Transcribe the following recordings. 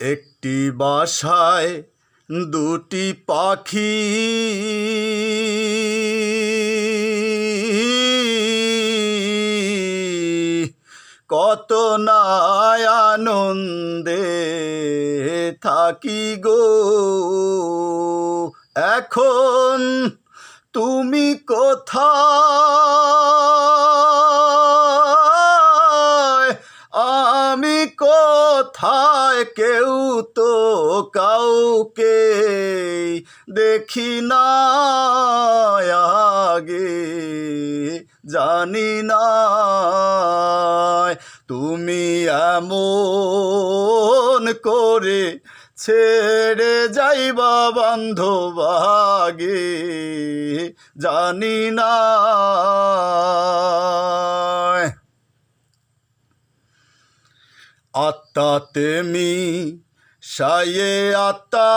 একটি বাসায় দুটি পাখি। কত না আনন্দে থাকি গো। এখন তুমি কোথায়? আমি কোথায় তো কাউকে দেখি না আগে, জানি না তুমি এমন করে ছেড়ে যাইবা বান্ধবাগে জানি না। আত্মা তেমি সায়ে আত্মা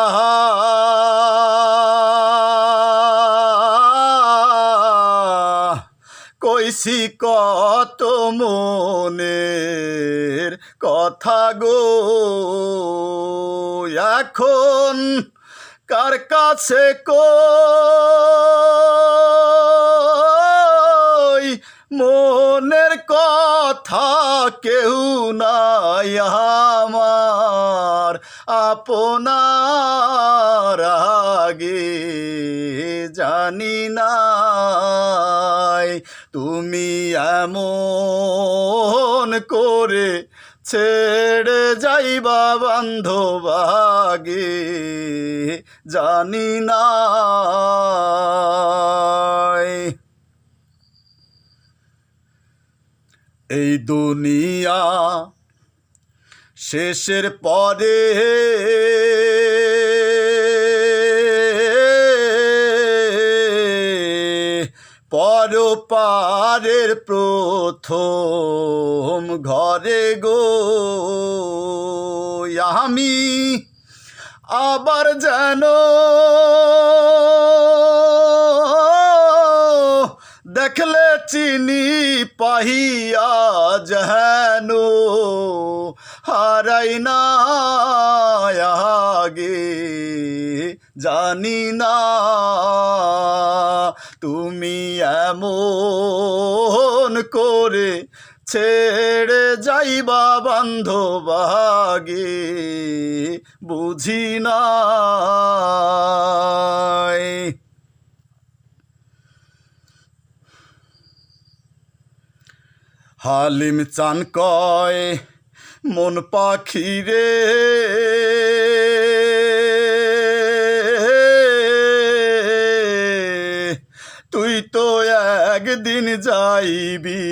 কইসি কত মনের কথা গো। এখন কার কাছে কই? মনের কথা কেউ না আপনার আগে জানি নাই তুমি এমন করে ছেড়ে যাইবা বান্ধবাগে জানি না এই দুনিয়া শেষের পরে পরপারের প্রথম ঘরে গো আমি আবার যেন দেখলে চিনি পাহিয়া হারাই না জানি না তুমি এমন করে ছেড়ে যাইবা বান্ধবাগে বুঝি না হালিম চান কয় মন পাখি রে। তুই তো একদিন যাইবি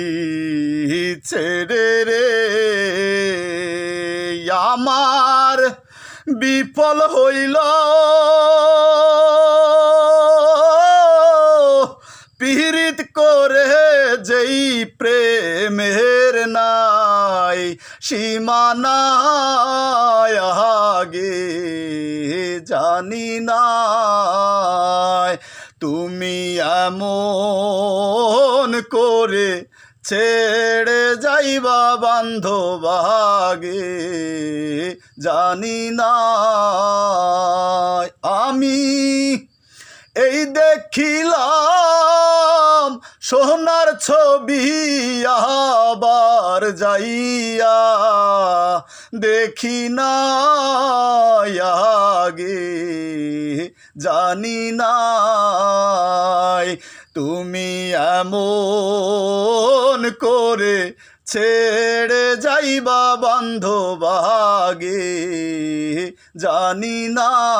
ছেড়ে রে। আমার বিফল হইল। প্রেমের নাই সীমানায় আগে জানি না তুমি এমন করে ছেড়ে যাইবা বান্ধবাগে জানি না আমি এই দেখিলাম সোনার ছবি আবার যাইয়া দেখি না আগে, জানি নাই তুমি এমন করে ছেড়ে যাইবা বন্ধ বান্ধবাগে, জানি নাই।